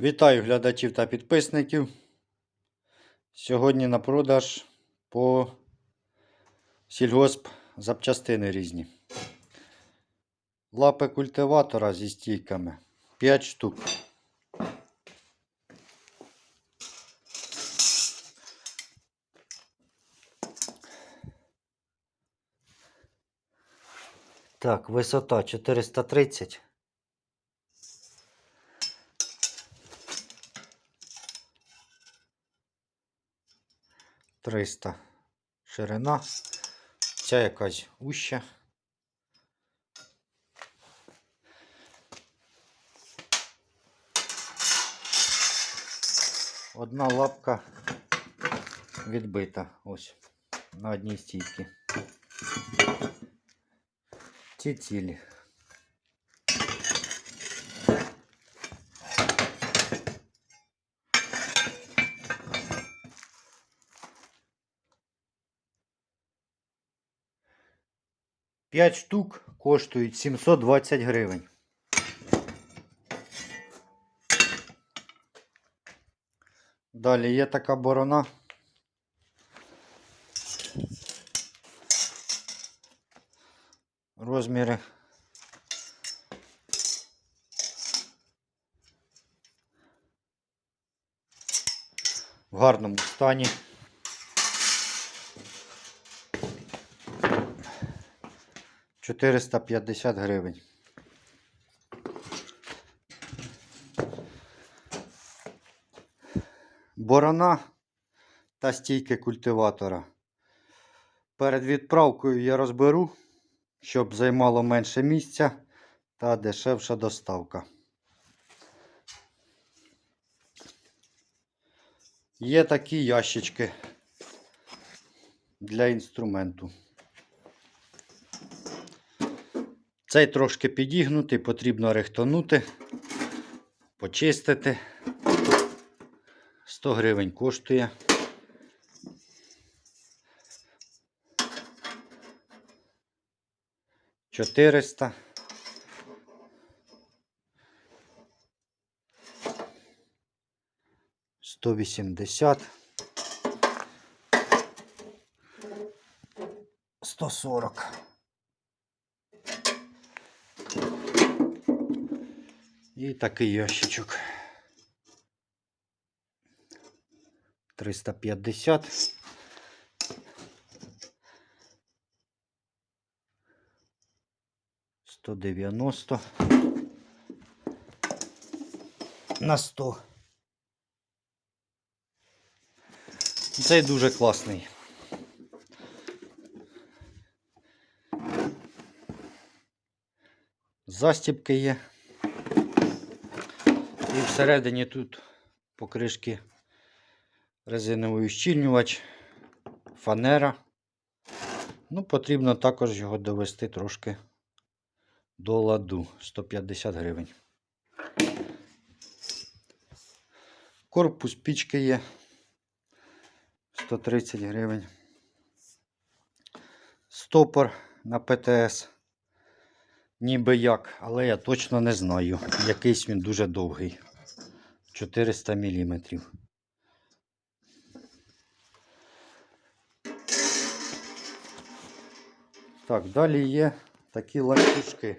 Вітаю глядачів та підписників. Сьогодні на продаж по сільгосп запчастини різні. Лапи культиватора зі стійками 5 штук. Так, висота 430. Триста ширина. Ця якась уща. Одна лапка відбита ось на одній стійці. Ці цілі. П'ять штук коштують 720 гривень. Далі є така борона. Розміри. В гарному стані. Чотириста п'ятдесят гривень. Борона та стійки культиватора. Перед відправкою я розберу, щоб займало менше місця та дешевша доставка. Є такі ящички для інструменту. Цей трошки підігнутий, потрібно рихтонути, почистити. 100 гривень коштує. Чотириста. Сто вісімдесят. Сто сорок. І такий ящичок. 350. Сто дев'яносто на сто. Цей дуже класний. Застібки є. І всередині тут покришки резиновий ущільнювач, фанера. Ну, потрібно також його довести трошки до ладу 150 гривень. Корпус пічки є 130 гривень. Стопор на ПТС. Ніби як, але я точно не знаю. Якийсь він дуже довгий. 400 міліметрів. Так, далі є такі ланцюжки.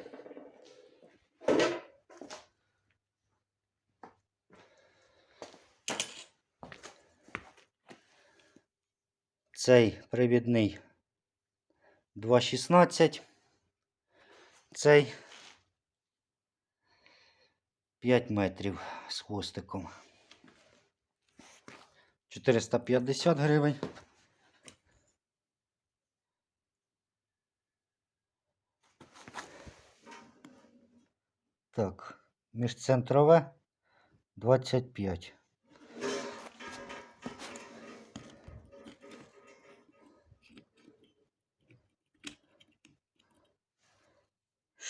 Цей привідний 2,16. Цей 5 метрів з хвостиком. 450 гривень. Так, міжцентрове 25.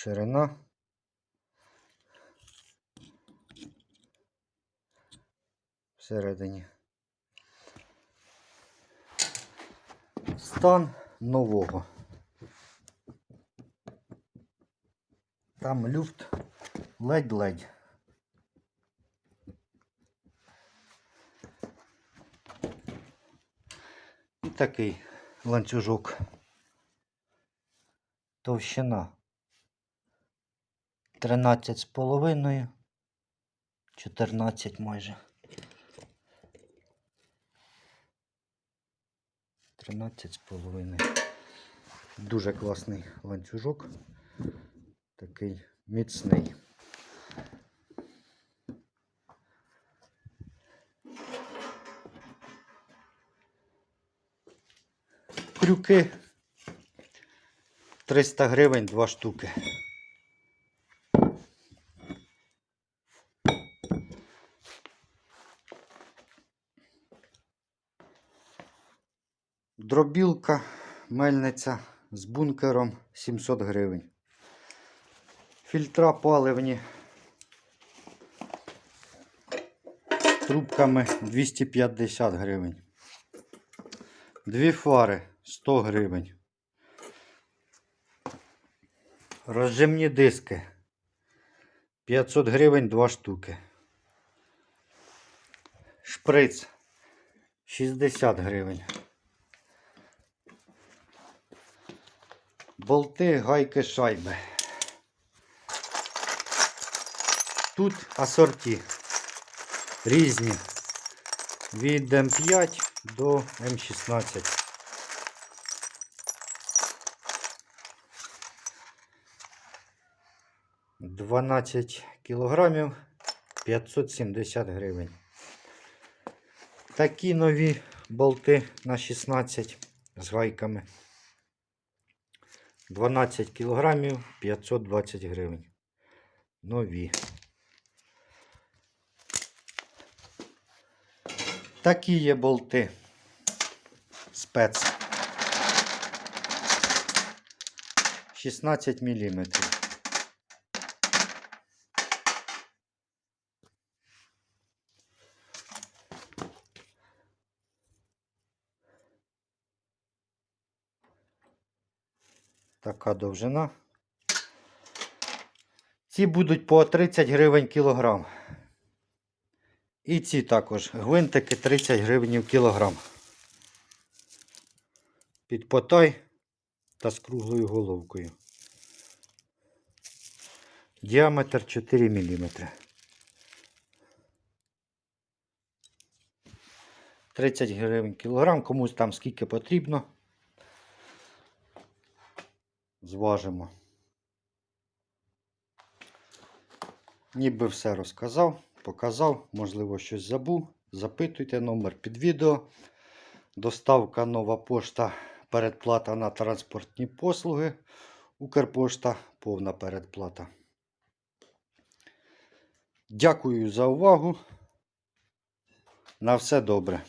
ширина. Всередині. Стан нового. Там люфт ледь-ледь. І такий ланцюжок. Товщина 13 з половиною. 14 майже. 13 з половиною. Дуже класний ланцюжок. Такий міцний. Крюки 300 гривень, два штуки. Дробілка, мельниця з бункером 700 гривень. Фільтра паливні трубками 250 гривень. Дві фари 100 гривень. Розжимні диски 500 гривень 2 штуки. Шприц 60 гривень. Болти, гайки, шайби. Тут асорті різні. Від М5 до М16. Дванадцять кілограмів 570 гривень. Такі нові болти на 16 з гайками. 12 кілограмів 520 гривень. Нові. Такі є болти. Спец. 16 міліметрів. Така довжина. Ці будуть по 30 гривень кілограм. І ці також гвинтики 30 гривень кілограм. Під потай та з круглою головкою. Діаметр 4 мм. 30 гривень кілограм, комусь там скільки потрібно. Зважимо. Ніби все розказав, показав, можливо, щось забув. Запитуйте номер під відео. Доставка нова пошта, передплата на транспортні послуги. Укрпошта, повна передплата. Дякую за увагу. На все добре.